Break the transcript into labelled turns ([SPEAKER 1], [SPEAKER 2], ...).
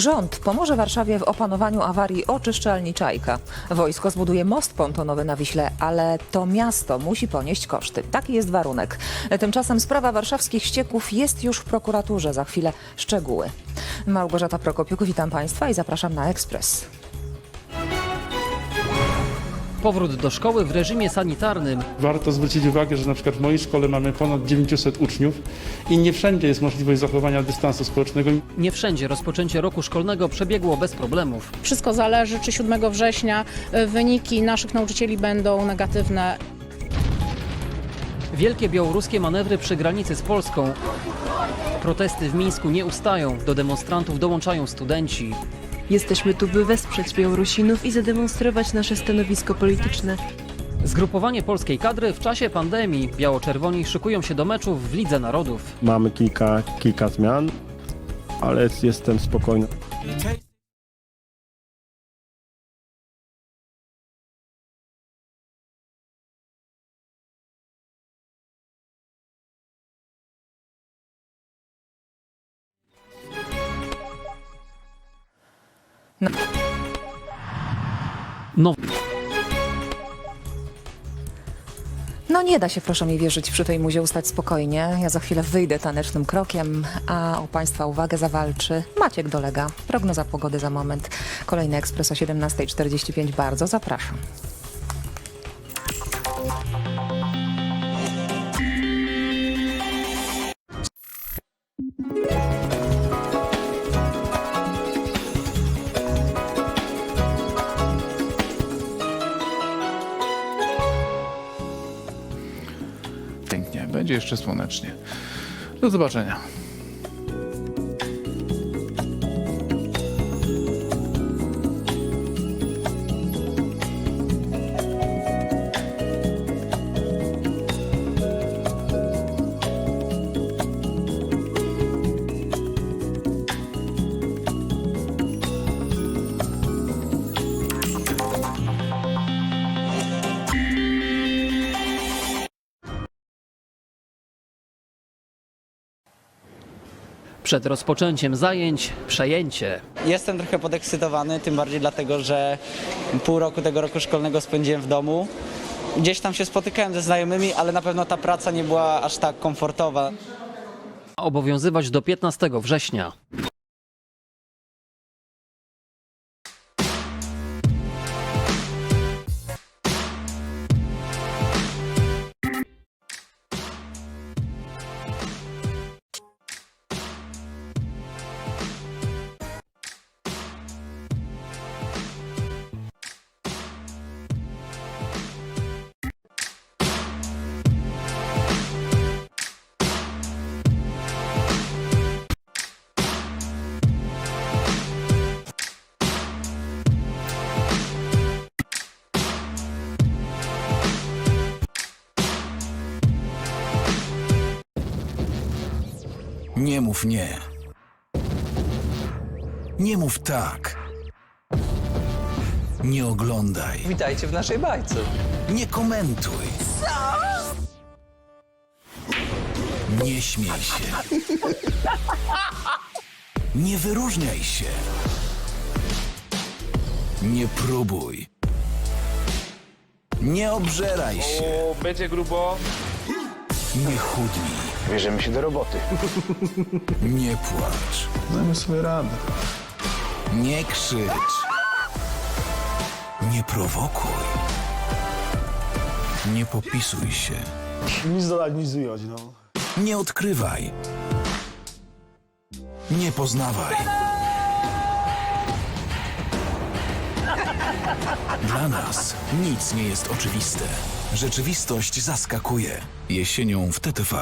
[SPEAKER 1] Rząd pomoże Warszawie w opanowaniu awarii oczyszczalni Czajka. Wojsko zbuduje most pontonowy na Wiśle, ale to miasto musi ponieść koszty. Taki jest warunek. Tymczasem sprawa warszawskich ścieków jest już w prokuraturze. Za chwilę szczegóły. Małgorzata Prokopiuk, witam Państwa i zapraszam na Ekspres.
[SPEAKER 2] Powrót do szkoły w reżimie sanitarnym.
[SPEAKER 3] Warto zwrócić uwagę, że na przykład w mojej szkole mamy ponad 900 uczniów i nie wszędzie jest możliwość zachowania dystansu społecznego.
[SPEAKER 2] Nie wszędzie rozpoczęcie roku szkolnego przebiegło bez problemów.
[SPEAKER 4] Wszystko zależy, czy 7 września y, wyniki naszych nauczycieli będą negatywne.
[SPEAKER 2] Wielkie białoruskie manewry przy granicy z Polską. Protesty w Mińsku nie ustają. Do demonstrantów dołączają studenci.
[SPEAKER 5] Jesteśmy tu, by wesprzeć Białorusinów i zademonstrować nasze stanowisko polityczne.
[SPEAKER 2] Zgrupowanie polskiej kadry w czasie pandemii. Biało-czerwoni szykują się do meczów w Lidze Narodów.
[SPEAKER 6] Mamy kilka, kilka zmian, ale jestem spokojny.
[SPEAKER 2] No,
[SPEAKER 1] No nie da się, proszę mi wierzyć, przy tej muzie ustać spokojnie. Ja za chwilę wyjdę tanecznym krokiem, a o Państwa uwagę zawalczy Maciek Dolega. Prognoza pogody za moment. Kolejny ekspres o 17.45. Bardzo zapraszam.
[SPEAKER 7] Będzie jeszcze słonecznie. Do zobaczenia.
[SPEAKER 2] Przed rozpoczęciem zajęć przejęcie.
[SPEAKER 8] Jestem trochę podekscytowany, tym bardziej dlatego, że pół roku tego roku szkolnego spędziłem w domu. Gdzieś tam się spotykałem ze znajomymi, ale na pewno ta praca nie była aż tak komfortowa.
[SPEAKER 2] Obowiązywać do 15 września.
[SPEAKER 9] Nie mów nie. Nie mów tak. Nie oglądaj.
[SPEAKER 8] Witajcie w naszej bajce.
[SPEAKER 9] Nie komentuj. Nie śmiej się. Nie wyróżniaj się. Nie próbuj. Nie obżeraj się.
[SPEAKER 7] będzie grubo.
[SPEAKER 9] Nie chudnij.
[SPEAKER 7] Bierzemy się do roboty.
[SPEAKER 9] Nie płacz.
[SPEAKER 7] Dajmy sobie radę.
[SPEAKER 9] Nie krzycz. Nie prowokuj. Nie popisuj się.
[SPEAKER 10] Nic dodać, nic wyjąć, no.
[SPEAKER 9] Nie odkrywaj. Nie poznawaj. Dla nas nic nie jest oczywiste. Rzeczywistość zaskakuje. Jesienią w TTV.